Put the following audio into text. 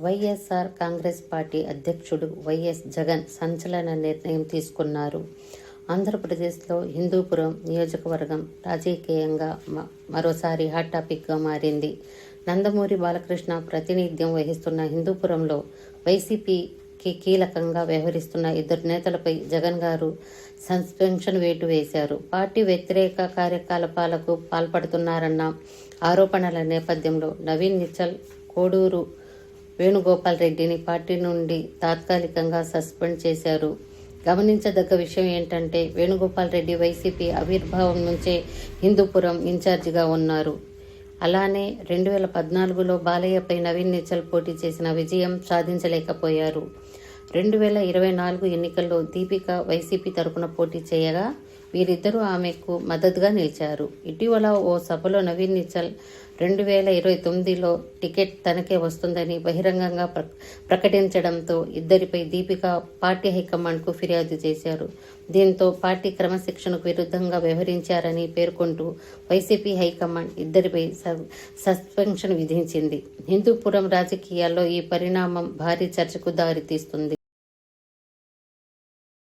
YSR Congress party అధ్యక్షుడు YS Jagan సంచలన నిర్ణయం తీసుకున్నారు. ఆంధ్రప్రదేశ్లో హిందూపురం నియోజకవర్గం రాజకీయంగా మ- మరోసారి హాట్ టాపిక్గా మారింది. నందమూరి బాలకృష్ణ ప్రాతినిధ్యం వహిస్తున్న హిందూపురంలో వైసీపీకి కీలకంగా వ్యవహరిస్తున్న ఇద్దరు నేతలపై జగన్ గారు సస్పెన్షన్ వేటు వేశారు. పార్టీ వ్యతిరేక కార్యకలాపాలకు పాల్పడుతున్నారన్న ఆరోపణల నేపథ్యంలో నవీన్ నిచ్చల్ కోడూరు వేణుగోపాల్ రెడ్డిని పార్టీ నుండి తాత్కాలికంగా సస్పెండ్ చేశారు. గమనించదగ్గ విషయం ఏంటంటే వేణుగోపాల్ రెడ్డి వైసీపీ ఆవిర్భావం నుంచే హిందూపురం ఇన్ఛార్జిగా ఉన్నారు. అలానే రెండు వేల పద్నాలుగులో బాలయ్యపై నవీన్ నిచ్చల్ పోటీ చేసిన విజయం సాధించలేకపోయారు. రెండు వేల ఇరవై నాలుగు ఎన్నికల్లో దీపిక వైసీపీ తరపున పోటీ చేయగా వీరిద్దరూ ఆమెకు మద్దతుగా నిలిచారు. ఇటీవల ఓ సభలో నవీన్ నిచ్చల్ రెండు వేల ఇరవై తొమ్మిదిలో టికెట్ తనకే వస్తుందని బహిరంగంగా ప్ర ప్రకటించడంతో ఇద్దరిపై దీపిక పార్టీ హైకమాండ్కు ఫిర్యాదు చేశారు. దీంతో పార్టీ క్రమశిక్షణకు విరుద్ధంగా వ్యవహరించారని పేర్కొంటూ వైసీపీ హైకమాండ్ ఇద్దరిపై సస్పెన్షన్ విధించింది. హిందూపురం రాజకీయాల్లో ఈ పరిణామం భారీ చర్చకు దారితీస్తుంది.